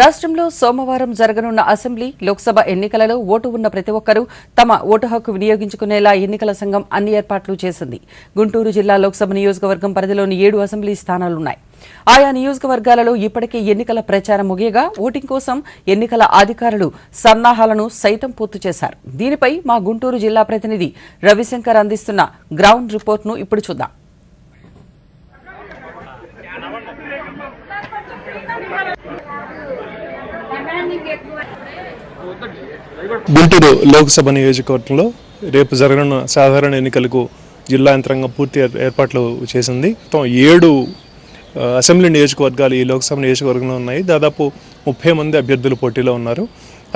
రాష్ట్రంలో సోమవారం జరగనున్న అసెంబ్లీ లోక్సభ ఎన్నికలలో ఓటు ఉన్న ప్రతి ఒక్కరూ తమ ఓటు హక్కు వినియోగించుకునేలా ఎన్నికల సంఘం అన్ని ఏర్పాట్లు చేసింది. గుంటూరు జిల్లా లోక్సభ నియోజకవర్గం పరిధిలోని ఏడు అసెంబ్లీ స్థానాలున్నాయి. ఆయా నియోజకవర్గాలలో ఇప్పటికే ఎన్నికల ప్రచారం ముగియగా ఓటింగ్ కోసం ఎన్నికల అధికారులు సన్నాహాలను సైతం పూర్తి చేశారు. దీనిపై మా గుంటూరు జిల్లా ప్రతినిధి రవిశంకర్ అందిస్తున్న గ్రౌండ్ రిపోర్ట్ను ఇప్పుడు చూద్దాం. గుంటూరు లోక్సభ నియోజకవర్గంలో రేపు జరగనున్న సాధారణ ఎన్నికలకు జిల్లా యంత్రాంగం పూర్తి ఏర్పాట్లు చేసింది. మొత్తం ఏడు అసెంబ్లీ నియోజకవర్గాలు ఈ లోక్సభ నియోజకవర్గంలో ఉన్నాయి. దాదాపు ముప్పై మంది అభ్యర్థులు పోటీలో ఉన్నారు.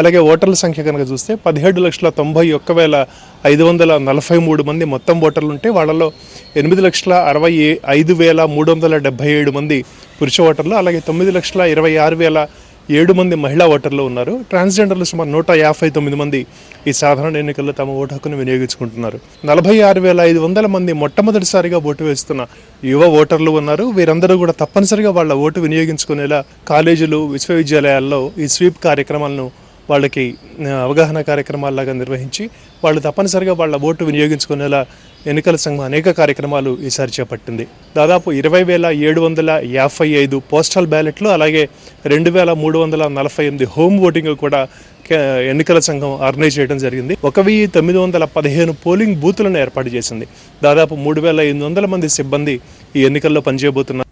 అలాగే ఓటర్ల సంఖ్య కనుక చూస్తే పదిహేడు లక్షల తొంభై ఒక్క వేల ఐదు వందల నలభై మూడు మంది మొత్తం ఓటర్లు ఉంటే వాళ్ళలో ఎనిమిది లక్షల అరవై ఐదు వేల మూడు వందల డెబ్బై ఏడు మంది పురుష ఓటర్లు అలాగే తొమ్మిది లక్షల ఇరవై ఆరు వేల ఏడు మంది మహిళా ఓటర్లు ఉన్నారు. ట్రాన్స్జెండర్లు సుమారు నూట యాభై తొమ్మిది మంది ఈ సాధారణ ఎన్నికల్లో తమ ఓటు హక్కును వినియోగించుకుంటున్నారు. నలభై ఆరు వేల ఐదు వందల మంది మొట్టమొదటిసారిగా ఓటు వేస్తున్న యువ ఓటర్లు ఉన్నారు. వీరందరూ కూడా తప్పనిసరిగా వాళ్ళ ఓటు వినియోగించుకునేలా కాలేజీలు విశ్వవిద్యాలయాల్లో ఈ స్వీప్ కార్యక్రమాలను వాళ్ళకి అవగాహన కార్యక్రమాల్లాగా నిర్వహించి వాళ్ళు తప్పనిసరిగా వాళ్ళ ఓటు వినియోగించుకునేలా ఎన్నికల సంఘం అనేక కార్యక్రమాలు ఈసారి చేపట్టింది. దాదాపు ఇరవై వేల ఏడు వందల యాభై ఐదు పోస్టల్ బ్యాలెట్లు అలాగే రెండు వేల మూడు వందల నలభై ఎనిమిది హోమ్ ఓటింగ్ కూడా ఎన్నికల సంఘం ఆర్గనైజ్ చేయడం జరిగింది. ఒక వెయ్యి తొమ్మిది వందల పదిహేను పోలింగ్ బూతులను ఏర్పాటు చేసింది. దాదాపు మూడు వేల ఎనిమిది వందల మంది సిబ్బంది ఈ ఎన్నికల్లో పనిచేయబోతున్నారు.